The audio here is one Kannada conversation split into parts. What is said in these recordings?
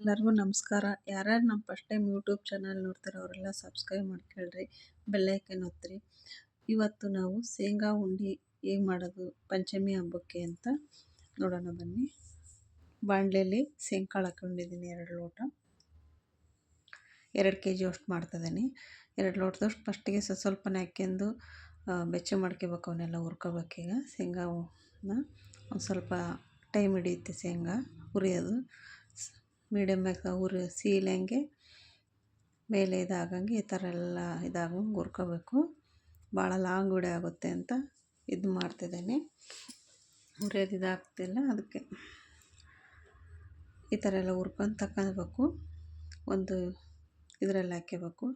ಎಲ್ಲರಿಗೂ ನಮಸ್ಕಾರ. ಯಾರ್ಯಾರು ನಮ್ಮ ಫಸ್ಟ್ ಟೈಮ್ ಯೂಟ್ಯೂಬ್ ಚಾನಲ್ ನೋಡ್ತಾರೆ ಅವರೆಲ್ಲ ಸಬ್ಸ್ಕ್ರೈಬ್ ಮಾಡ್ಕೊಳ್ರಿ ಬೆಲ್ಲೈಕನ್ ಒತ್ತಿರಿ ಇವತ್ತು ನಾವು ಶೇಂಗಾ ಉಂಡೆ ಹೇಗೆ ಮಾಡೋದು, ಪಂಚಮಿ ಹಬ್ಬಕ್ಕೆ ಅಂತ ನೋಡೋಣ ಬನ್ನಿ. ಬಾಣಲೆಯಲ್ಲಿ ಶೇಂಗಾಳು ಹಾಕೊಂಡಿದ್ದೀನಿ, ಎರಡು ಲೋಟ. ಎರಡು ಕೆ ಜಿ ಅಷ್ಟು ಮಾಡ್ತಿದ್ದೀನಿ ಎರಡು ಲೋಟದಷ್ಟು ಫಸ್ಟಿಗೆ ಸ್ವಲ್ಪ ಸ್ವಲ್ಪನೇ ಹಾಕ್ಯಂದು ಬೆಚ್ಚ ಮಾಡ್ಕೋಬೇಕು, ಅವನ್ನೆಲ್ಲ ಹುರ್ಕೋಬೇಕೀಗ ಶೇಂಗಾವನ್ನ ಒಂದು ಸ್ವಲ್ಪ ಟೈಮ್ ಹಿಡಿಯುತ್ತೆ ಶೇಂಗಾ ಹುರಿಯೋದು. ಮೀಡಿಯಮ್ಮಾಗ ಉರಿ ಸೀಲಂಗೆ ಮೇಲೆ ಇದಾಗಂಗೆ ಈ ಥರ ಎಲ್ಲ ಇದಾಗಂಗೆ ಹುರ್ಕೋಬೇಕು. ಭಾಳ ಲಾಂಗ್ ಉಡೆ ಆಗುತ್ತೆ ಅಂತ ಇದು ಮಾಡ್ತಿದ್ದೀನಿ. ಹುರಿಯೋದು ಇದಾಗ್ತಿಲ್ಲ ಅದಕ್ಕೆ ಈ ಥರ ಎಲ್ಲ ಹುರ್ಕೊಂಡು ತಗೊಳ್ಬೇಕು ಒಂದು ಇದರಲ್ಲಿ ಹಾಕ್ಕೋಬೇಕು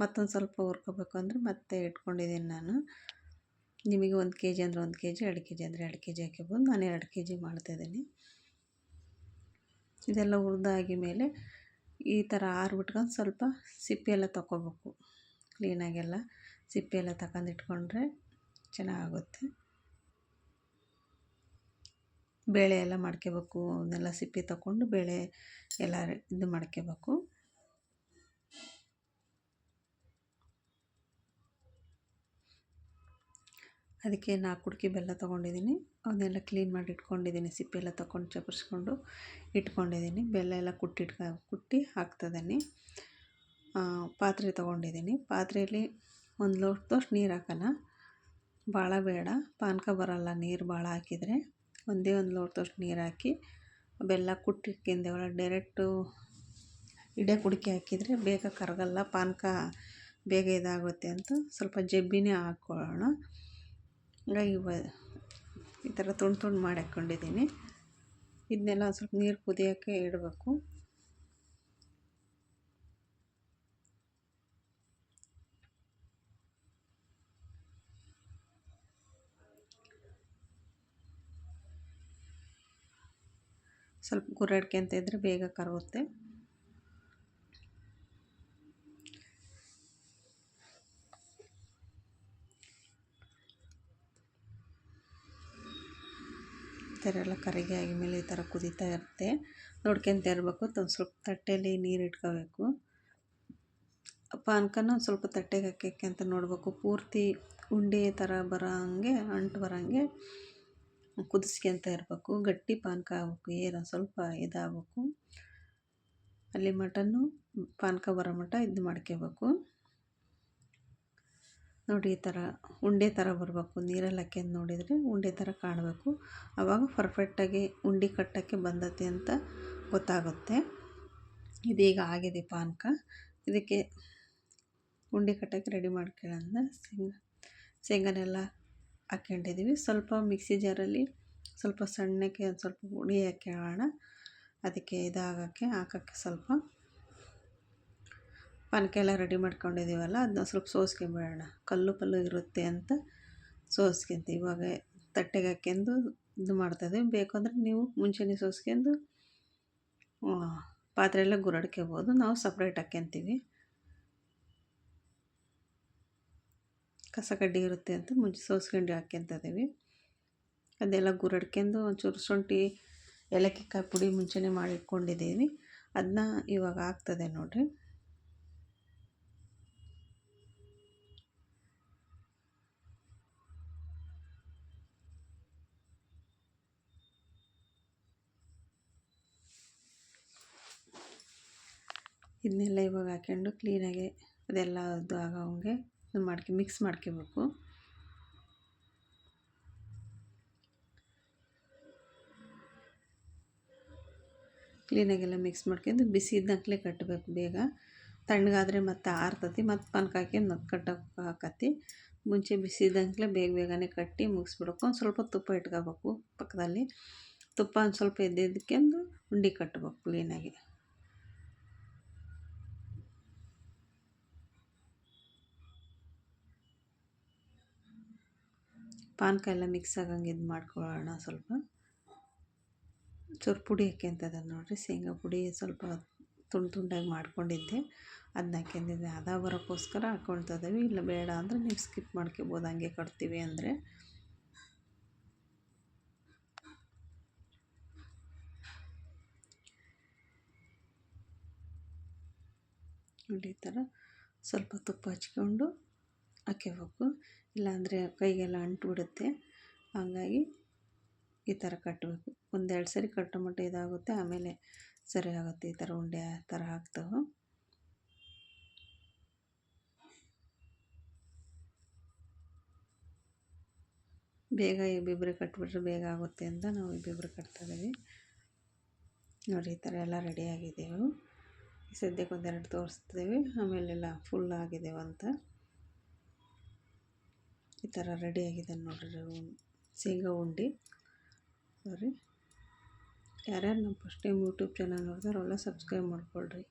ಮತ್ತೊಂದು ಸ್ವಲ್ಪ ಹುರ್ಕೋಬೇಕು ಅಂದರೆ ಮತ್ತೆ ಇಟ್ಕೊಂಡಿದ್ದೀನಿ ನಾನು. ನಿಮಗೆ ಒಂದು ಕೆ ಜಿ ಅಂದರೆ ಒಂದು ಕೆ ಜಿ ಎರಡು ಕೆ ಜಿ ಅಂದರೆ ಎರಡು ಕೆ ಜಿ ಹಾಕ್ಕೋಬೋದು ನಾನು ಎರಡು ಕೆ ಜಿ ಮಾಡ್ತಾಯಿದ್ದೀನಿ ಇದೆಲ್ಲ ಹುರಿದಾಗಿ ಮೇಲೆ ಈ ಥರ ಆರ್ಬಿಟ್ಕೊಂಡು ಸ್ವಲ್ಪ ಸಿಪ್ಪೆ ಎಲ್ಲ ತಗೊಬೇಕು ಕ್ಲೀನಾಗೆಲ್ಲ ಸಿಪ್ಪೆ ಎಲ್ಲ ತಗೊಂಡು ಇಟ್ಕೊಂಡ್ರೆ ಚೆನ್ನಾಗುತ್ತೆ. ಬೇಳೆ ಎಲ್ಲ ಮಾಡ್ಕೋಬೇಕು. ಅದನ್ನೆಲ್ಲ ಸಿಪ್ಪೆ ತಗೊಂಡು ಬೇಳೆ ಎಲ್ಲ ಇದು ಮಾಡ್ಕೋಬೇಕು. ಅದಕ್ಕೆ ನಾಲ್ಕು ಕುಡ್ಕಿ ಬೆಲ್ಲ ತೊಗೊಂಡಿದ್ದೀನಿ. ಅವನ್ನೆಲ್ಲ ಕ್ಲೀನ್ ಮಾಡಿ ಇಟ್ಕೊಂಡಿದ್ದೀನಿ. ಸಿಪ್ಪೆ ಎಲ್ಲ ತೊಗೊಂಡು ಚಪ್ಪರಿಸ್ಕೊಂಡು ಇಟ್ಕೊಂಡಿದ್ದೀನಿ. ಬೆಲ್ಲ ಎಲ್ಲ ಕುಟ್ಟಿಟ್ಕ, ಕುಟ್ಟಿ ಹಾಕ್ತಿದ್ದೀನಿ ಪಾತ್ರೆ ತೊಗೊಂಡಿದ್ದೀನಿ. ಪಾತ್ರೆಯಲ್ಲಿ ಒಂದು ಲೋಟದಷ್ಟು ನೀರು ಹಾಕೋಣ ಭಾಳ ಬೇಡ. ಪಾನಕ ಬರೋಲ್ಲ. ನೀರು ಭಾಳ ಹಾಕಿದರೆ ಒಂದೇ ಒಂದು ಲೋಟದಷ್ಟು ನೀರು ಹಾಕಿ ಬೆಲ್ಲ ಕುಟ್ಟಿಟ್ಕಿಂದೇವಲ್ಲ ಡೈರೆಕ್ಟು ಇಡೇ ಕುಡಿಕೆ ಹಾಕಿದರೆ ಬೇಗ ಕರಗಲ್ಲ. ಪಾನಕ ಬೇಗ ಇದಾಗುತ್ತೆ ಅಂತ ಸ್ವಲ್ಪ ಜಬ್ಬಿನೇ ಹಾಕ್ಕೊಳ್ಳೋಣ ಹಂಗಾಗಿ ಈ ಥರ ತುಂಡು ತುಂಡು ಮಾಡಿ ಹಾಕ್ಕೊಂಡಿದ್ದೀನಿ. ಇದನ್ನೆಲ್ಲ ಸ್ವಲ್ಪ ನೀರು ಕುದಿಯೋಕ್ಕೆ ಇಡಬೇಕು. ಸ್ವಲ್ಪ ಗುರಾಡ್ಕೆ ಇದ್ದರೆ ಬೇಗ ಕರಗುತ್ತೆ. ಥರ ಎಲ್ಲ ಕರಗಿ ಆಗಿದ್ಮೇಲೆ ಈ ಥರ ಕುದಿತಾ ಇರುತ್ತೆ. ನೋಡ್ಕೊಂತ ಇರಬೇಕು. ಒಂದು ಸ್ವಲ್ಪ ತಟ್ಟೆಯಲ್ಲಿ ನೀರು ಇಟ್ಕೋಬೇಕು. ಪಾನಕನ ಸ್ವಲ್ಪ ತಟ್ಟೆಗೆ ಹಾಕಕ್ಕೆ ಅಂತ ನೋಡಬೇಕು. ಪೂರ್ತಿ ಉಂಡೆ ಥರ ಬರೋ ಹಂಗೆ ಅಂಟು ಬರೋಂಗೆ ಕುದಿಸ್ಕೊಂತ ಇರಬೇಕು. ಗಟ್ಟಿ ಪಾನಕ ಆಗಬೇಕು. ಏನು ಸ್ವಲ್ಪ ಇದಾಗಬೇಕು. ಅಲ್ಲಿ ಮಟನ್ನು ಪಾನಕ ಬರೋ ಮಟ ಇದು ಮಾಡ್ಕೋಬೇಕು. ನೋಡಿ ಈ ಥರ ಉಂಡೆ ಥರ ಬರಬೇಕು. ನೀರಲ್ಲಿ ಹಾಕ್ಯಂದು ನೋಡಿದರೆ ಉಂಡೆ ಥರ ಕಾಣಬೇಕು. ಆವಾಗ ಪರ್ಫೆಕ್ಟಾಗಿ ಉಂಡೆ ಕಟ್ಟೋಕ್ಕೆ ಬಂದತೆ ಅಂತ ಗೊತ್ತಾಗುತ್ತೆ. ಇದೀಗ ಆಗಿದೆ ಪಾನಕ. ಇದಕ್ಕೆ ಉಂಡೆ ಕಟ್ಟೋಕ್ಕೆ ರೆಡಿ ಮಾಡ್ಕೊಳ್ಳೋಣ ಶೇಂಗ, ಶೇಂಗಾನೆಲ್ಲ ಹಾಕ್ಕೊಂಡಿದ್ದೀವಿ ಸ್ವಲ್ಪ ಮಿಕ್ಸಿ ಜಾರಲ್ಲಿ ಸ್ವಲ್ಪ ಸಣ್ಣಕ್ಕೆ ಒಂದು ಸ್ವಲ್ಪ ಹುಳಿ ಹಾಕ್ಕೊಳ್ಳೋಣ ಅದಕ್ಕೆ ಇದಾಗೋಕ್ಕೆ ಹಾಕೋಕ್ಕೆ ಸ್ವಲ್ಪ ಪಾನಕ ಎಲ್ಲ ರೆಡಿ ಮಾಡ್ಕೊಂಡಿದ್ದೀವಲ್ಲ, ಅದನ್ನ ಸ್ವಲ್ಪ ಸೋಸ್ಕೊಂಬಿಡೋಣ ಕಲ್ಲು ಪಲ್ಲು ಇರುತ್ತೆ ಅಂತ ಸೋಸ್ಕೊಂತೀವಿ. ಇವಾಗ ತಟ್ಟೆಗೆ ಹಾಕ್ಯಂದು ಇದು ಮಾಡ್ತಾಯಿದ್ದೀವಿ. ಬೇಕು ಅಂದರೆ ನೀವು ಮುಂಚೆನೇ ಸೋಸ್ಕೊಂಡು ಪಾತ್ರೆಯಲ್ಲೇ ಗುರಾಡ್ಕೋಬೋದು. ನಾವು ಸಪ್ರೇಟ್ ಹಾಕ್ಯಂತೀವಿ. ಕಸ ಕಡ್ಡಿ ಇರುತ್ತೆ ಅಂತ ಮುಂಚೆ ಸೋಸ್ಕೊಂಡು ಹಾಕ್ಯಂತಿದ್ದೀವಿ. ಅದೆಲ್ಲ ಗುರಡ್ಕೊಂಡು ಒಂಚೂರು ಶುಂಠಿ, ಏಲಕ್ಕಿ ಕಾಯಿ ಪುಡಿ ಮುಂಚೆನೇ ಮಾಡಿ ಇಟ್ಕೊಂಡಿದ್ದೀವಿ ಅದನ್ನ ಇವಾಗ ಆಗ್ತದೆ ನೋಡಿರಿ. ಇದನ್ನೆಲ್ಲ ಇವಾಗ ಹಾಕ್ಕೊಂಡು ಕ್ಲೀನಾಗಿ ಅದೆಲ್ಲ ಇದು ಆಗೋವಂಗೆ ಇದು ಮಾಡ್ಕೊ, ಮಿಕ್ಸ್ ಮಾಡ್ಕೋಬೇಕು. ಕ್ಲೀನಾಗೆಲ್ಲ ಮಿಕ್ಸ್ ಮಾಡ್ಕೊಂಡು ಬಿಸಿ ಇದ್ದಂಕ್ಲೆ ಕಟ್ಟಬೇಕು ಬೇಗ. ತಣ್ಣಗಾದರೆ ಮತ್ತೆ ಆರ್ತತಿ, ಮತ್ತು ಪಾನಕ ಹಾಕ್ಯಂಡು ಮತ್ತೆ ಕಟ್ಟೋಕೆ ಹಾಕತಿ ಮುಂಚೆ ಬಿಸಿ ಇದ್ದಂಕ್ಲೆ ಬೇಗ ಬೇಗನೆ ಕಟ್ಟಿ ಮುಗಿಸ್ಬಿಡ್ಬೇಕು. ಒಂದು ಸ್ವಲ್ಪ ತುಪ್ಪ ಇಟ್ಕೋಬೇಕು ಪಕ್ಕದಲ್ಲಿ. ತುಪ್ಪ ಒಂದು ಸ್ವಲ್ಪ ಎದ್ದೆದ್ಕೊಂಡು ಉಂಡೆ ಕಟ್ಟಬೇಕು ಕ್ಲೀನಾಗಿ. ಪಾನಕ ಎಲ್ಲ ಮಿಕ್ಸ್ ಆಗಂಗೆ ಇದು ಮಾಡ್ಕೊಳ್ಳೋಣ ಸ್ವಲ್ಪ. ಚೂರು ಪುಡಿ ಹಾಕ್ಯಂತದ ನೋಡಿರಿ. ಶೇಂಗಾ ಪುಡಿ ಸ್ವಲ್ಪ ತುಂಡು ತುಂಡಾಗಿ ಮಾಡ್ಕೊಂಡಿದ್ದೆ. ಅದನ್ನ ಹಾಕ್ಯಂದಿದ್ದೆ ಅದ ಬರೋಕ್ಕೋಸ್ಕರ ಹಾಕ್ಕೊಳ್ತಿದ್ದೀವಿ ಇಲ್ಲ ಬೇಡ ಅಂದರೆ ನೀವು ಸ್ಕಿಪ್ ಮಾಡ್ಕೋಬೋದು. ಹಂಗೆ ಕಟ್ತೀವಿ ಅಂದರೆ. ನೋಡಿ ಈ ಥರ ಸ್ವಲ್ಪ ತುಪ್ಪ ಹಚ್ಕೊಂಡು ಹಾಕ್ಕೋಬೇಕು ಇಲ್ಲಾಂದರೆ ಕೈಗೆಲ್ಲ ಅಂಟ್ಬಿಡುತ್ತೆ. ಹಂಗಾಗಿ ಈ ಥರ ಕಟ್ಟಬೇಕು ಒಂದೆರಡು ಸರಿ ಕಟ್ಟೋ ಮಟ್ಟ ಇದಾಗುತ್ತೆ, ಆಮೇಲೆ ಸರಿ ಆಗುತ್ತೆ ಈ ಥರ ಉಂಡೆ ಆ ಥರ ಆಗ್ತವೆ ಬೇಗ ಇಬ್ಬಿಬ್ಬರೇ ಕಟ್ಬಿಟ್ರೆ ಬೇಗ ಆಗುತ್ತೆ ಅಂತ ನಾವು ಇಬ್ಬಿಬ್ಬರು ಕಟ್ತಾಯಿದ್ದೀವಿ ನೋಡಿ, ಈ ಥರ ಎಲ್ಲ ರೆಡಿ ಆಗಿದ್ದೆವು ಸದ್ಯಕ್ಕೆ ಒಂದೆರಡು ತೋರಿಸ್ತೀವಿ ಆಮೇಲೆಲ್ಲ ಫುಲ್ ಆಗಿದೆವು ಅಂತ ಈ ಥರ ರೆಡಿಯಾಗಿದೆ ನೋಡಿರಿ ಶೇಂಗಾ ಉಂಡೆ. ಸರಿ ಯಾರ್ಯಾರು ನಮ್ಮ ಫಸ್ಟ್ ಟೈಮ್ ಯೂಟ್ಯೂಬ್ ಚಾನಲ್ ನೋಡಿದ್ರೆ ಅವೆಲ್ಲ ಸಬ್ಸ್ಕ್ರೈಬ್ ಮಾಡ್ಕೊಳ್ರಿ.